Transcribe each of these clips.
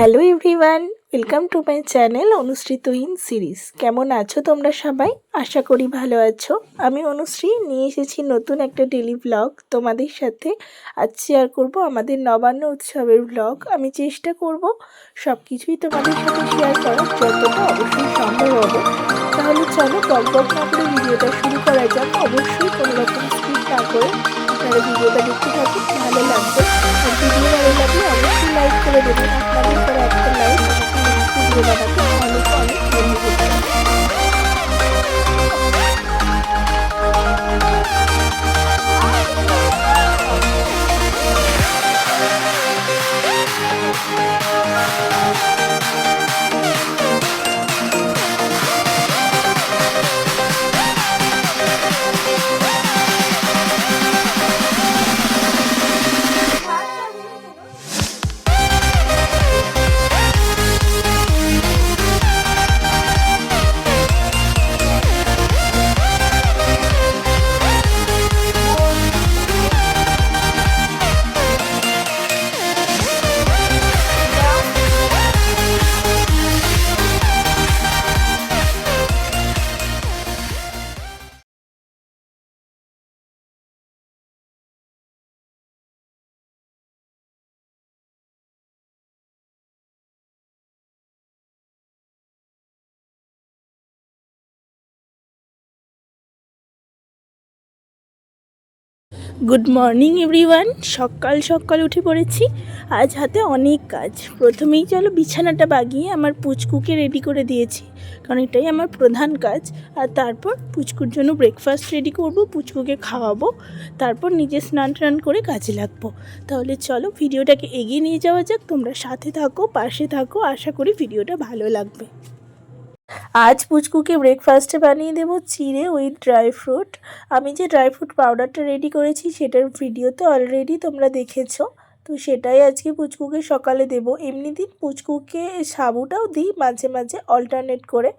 Hello everyone, welcome to my channel Anushree Tuhin series. কেমন আছো তোমরা সবাই? আশা করি ভালো আছো। আমি অনুশ্রী, নিয়ে এসেছি নতুন একটা ডেলি ব্লগ তোমাদের সাথে। আজ শেয়ার করব আমাদের নবান্ন উৎসবের ব্লগ আমি চেষ্টা করব সব কিছুই তোমাদের সাথে শেয়ার করার, যতটা অবশ্যই সম্ভব হবে। তাহলে চলো বক না করে ভিডিওটা শুরু করা যাক। অবশ্যই কোনো রকম স্কিপ না করে আপনারা ভিডিওটা দেখতে থাকুন ভালো লাগবে। আর ভিডিও ভালো লাগলে অবশ্যই লাইক করে দেবেন। আপনাদের পরে একটা লাইক ভিডিও বানাতে। অনেক গুড মর্নিং এভরিওয়ান সকাল সকাল উঠে পড়েছি। আজ হাতে অনেক কাজ। প্রথমেই চলো বিছানাটা বাগিয়ে আমার পুচকুকে রেডি করে দিয়েছি। কারণ এটাই আমার প্রধান কাজ। আর তারপর পুচকুর জন্য ব্রেকফাস্ট রেডি করব, পুচকুকে খাওয়াবো। তারপর নিজে স্নান টান করে কাজে লাগবো। তাহলে চলো ভিডিওটাকে এগিয়ে নিয়ে যাওয়া যাক। তোমরা সাথে থাকো, পাশে থাকো। আশা করি ভিডিওটা ভালো লাগবে। আজ পুচকুকে ব্রেকফাস্টে বানিয়ে দেবো চিড়ে উইথ ড্রাই ফ্রুট আমি যে ড্রাই ফ্রুট পাউডারটা রেডি করেছি, সেটার ভিডিও তো অলরেডি তোমরা দেখেছ। তো সেটাই আজকে পুচকুকে সকালে দেব। এমনি দিন পুচকুকে সাবুটাও দিই মাঝে মাঝে অল্টারনেট করে।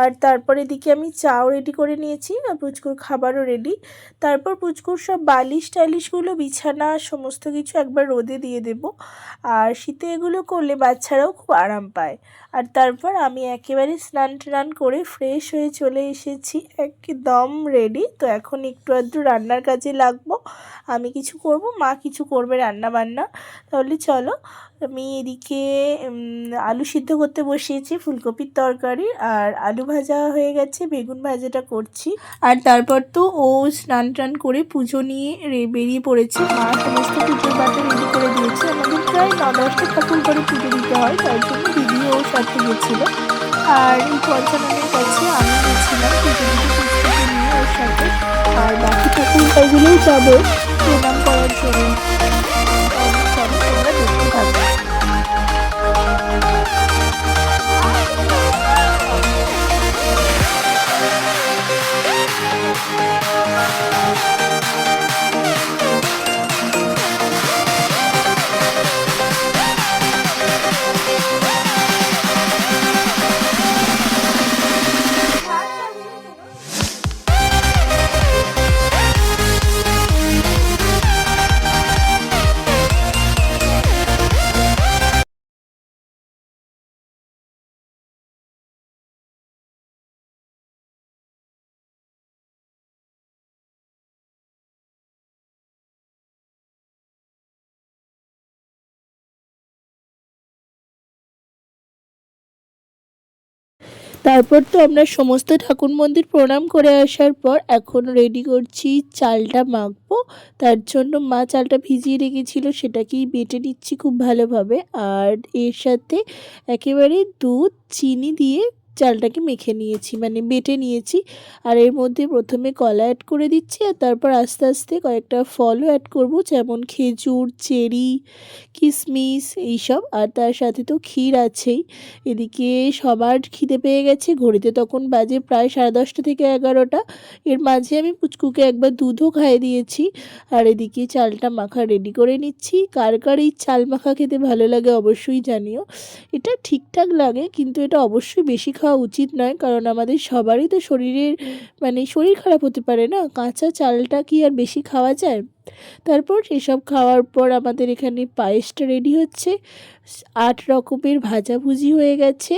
আর তারপরে এদিকে আমি চাও রেডি করে নিয়েছি আর পুচকুর খাবারও রেডি তারপর পুচকুর সব বালিশ টালিশগুলো, বিছানা, সমস্ত কিছু একবার রোদে দিয়ে দেব। আর শীতে এগুলো করলে বাচ্চারাও খুব আরাম পায়। আর তারপর আমি একেবারে স্নান টান করে ফ্রেশ হয়ে চলে এসেছি, একদম রেডি তো এখন একটু আধটু রান্নার কাজে লাগবো। আমি কিছু করব, মা কিছু করবে রান্না বান্না তাহলে চলো, আমি এদিকে আলু সিদ্ধ করতে বসিয়েছি, ফুলকপির তরকারি, আর আলু ভাজা হয়ে গেছে, বেগুন ভাজাটা করছি। আর তারপর তো ও স্নান টান করে পুজো নিয়ে বেরিয়ে পড়েছে। মা সমস্ত পুজোর বাটা রেডি করে দিয়েছে। আমাদের প্রায় ন দশটা ঠাকুর করে পুজো দিতে হয়, তার জন্য দিদিও ওর সাথে গেছিল। আর এই পঞ্চাননের কাছে আমি গেছিলাম, পুজো দিতে নিয়ে ওর সাথে। আর বাকি ঠাকুর যাব, প্রণাম করার জন্য। তারপর তো আমরা সমস্ত ঠাকুর মন্দির প্রণাম করে আসার পর এখন রেডি করছি চালটা মাখবো। তার জন্য মা চালটা ভিজিয়ে রেখেছিল, সেটাকেই বেটে নিচ্ছি খুব ভালোভাবে। আর এর সাথে একেবারে দুধ, চিনি দিয়ে চালটাকে মেখে নিয়েছি মানে বেটে নিয়েছি। আর এর মধ্যে প্রথমে কলা অ্যাড করে দিচ্ছি আর তারপর আস্তে আস্তে কয়েকটা ফলও অ্যাড করব, যেমন খেজুর, চেরি কিশমিশ এইসব। আর তার সাথে তো ক্ষীর আছেই। এদিকে সবার খিদে পেয়ে গেছে, ঘড়িতে তখন বাজে প্রায় সাড়ে দশটা থেকে এগারোটা। এর মাঝে আমি পুচকুকে একবার দুধও খাইয়ে দিয়েছি। আর এদিকে চালটা মাখা রেডি করে নিচ্ছি। কার কার এই চাল মাখা খেতে ভালো লাগে অবশ্যই জানিও। এটা ঠিকঠাক লাগে, কিন্তু এটা অবশ্যই বেশি খাওয়া খাওয়া উচিত নয়, কারণ আমাদের সবারই তো শরীরের মানে শরীর খারাপ হতে পারে না। কাঁচা চালটা কি আর বেশি খাওয়া যায়? তারপর এসব খাওয়ার পর আমাদের এখানে পায়েসটা রেডি হচ্ছে। আট রকমের ভাজাভুজি হয়ে গেছে।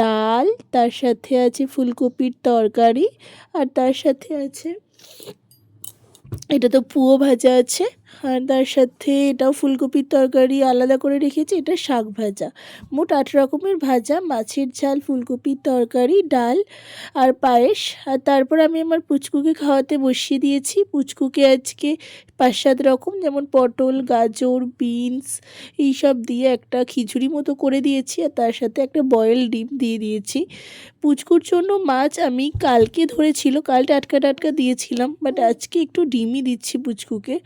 ডাল, তার সাথে আছে ফুলকপির তরকারি, আর তার সাথে আছে, এটা তো পুয়ো ভাজা আছে। আর তার সাথে এটাও ফুলকপির তরকারি আলাদা করে রেখেছি, এটা শাক ভাজা। মোট আট রকমের ভাজা, মাছের ঝাল, ফুলকপির তরকারি, ডাল আর পায়েস। আর তারপর আমি আমার পুচকুকে খাওয়াতে বসিয়ে দিয়েছি। পুচকুকে আজকে পাঁচ সাত রকম যেমন পটল, গাজর, বিনস এইসব দিয়ে একটা খিচুড়ি মতো করে দিয়েছি আর তার সাথে একটা বয়েল ডিম দিয়ে দিয়েছি। পুচকুর জন্য মাছ আমি কালকে ধরেছিল, কাল টাটকা টাটকা দিয়েছিলাম, বাট আজকে একটু ডিমই দিচ্ছি পুচকুকে।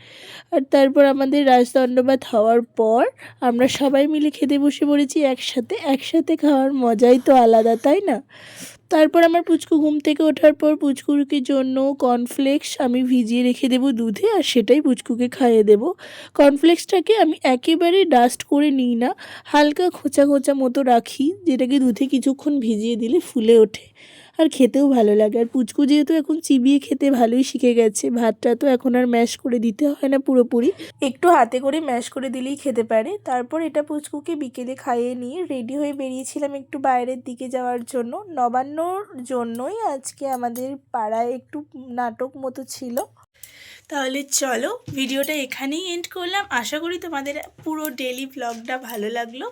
আর তারপর আমাদের রাজদণ্ডবাদ হওয়ার পর আমরা সবাই মিলে খেতে বসে পড়েছি একসাথে। একসাথে খাওয়ার মজাই তো আলাদা, তাই না? তারপর আমার পুচকু ঘুম থেকে ওঠার পর পুচকুকে জন্য কর্নফ্লেক্স আমি ভিজিয়ে রেখে দেবো দুধে আর সেটাই পুচকুকে খাইয়ে দেবো। কর্নফ্লেক্সটাকে আমি একেবারে ডাস্ট করে নিই না, হালকা খোঁচা খোঁচা মতো রাখি, যেটাকে দুধে কিছুক্ষণ ভিজিয়ে দিলে ফুলে ওঠে। আর খেতেও ভালো লাগে। আর পুচকু যেহেতু এখন চিবিয়ে খেতে ভালোই শিখে গেছে, ভাতটা তো এখন আর ম্যাশ করে দিতে হয় না পুরোপুরি। একটু হাতে করে ম্যাশ করে দিলেই খেতে পারে। তারপর এটা পুচকুকে বিকেলে খাইয়ে নিয়ে রেডি হয়ে বেরিয়েছিলাম একটু বাইরের দিকে যাওয়ার জন্য। নবান্নর জন্যই আজকে আমাদের পাড়ায় একটু নাটক মতো ছিল। তাহলে চলো ভিডিওটা এখানেই এন্ড করলাম। আশা করি তোমাদের পুরো ডেলি ব্লগটা ভালো লাগল।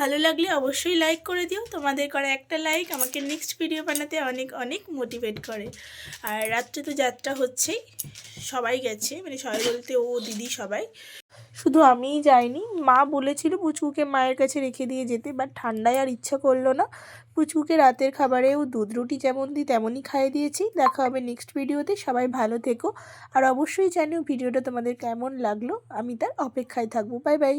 ভালো লাগলে অবশ্যই লাইক করে দিও। তোমাদের করা একটা লাইক আমাকে নেক্সট ভিডিও বানাতে অনেক অনেক মোটিভেট করে। আর রাত্রে তো যাত্রা হচ্ছেই। সবাই গেছে। মানে সবাই বলতে ও দিদি সবাই। শুধু আমিই যাইনি, মা বলেছিল পুচকুকে মায়ের কাছে রেখে দিয়ে যেতে বাট ঠান্ডায় আর ইচ্ছা করল না। পুচকুকে রাতের খাবারেও দুধ রুটি যেমন দিই তেমনই খাইয়ে দিয়েছি। দেখা হবে নেক্সট ভিডিওতে সবাই ভালো থেকো। আর অবশ্যই জানিও ভিডিওটা তোমাদের কেমন লাগল। আমি তার অপেক্ষায় থাকব। Bye bye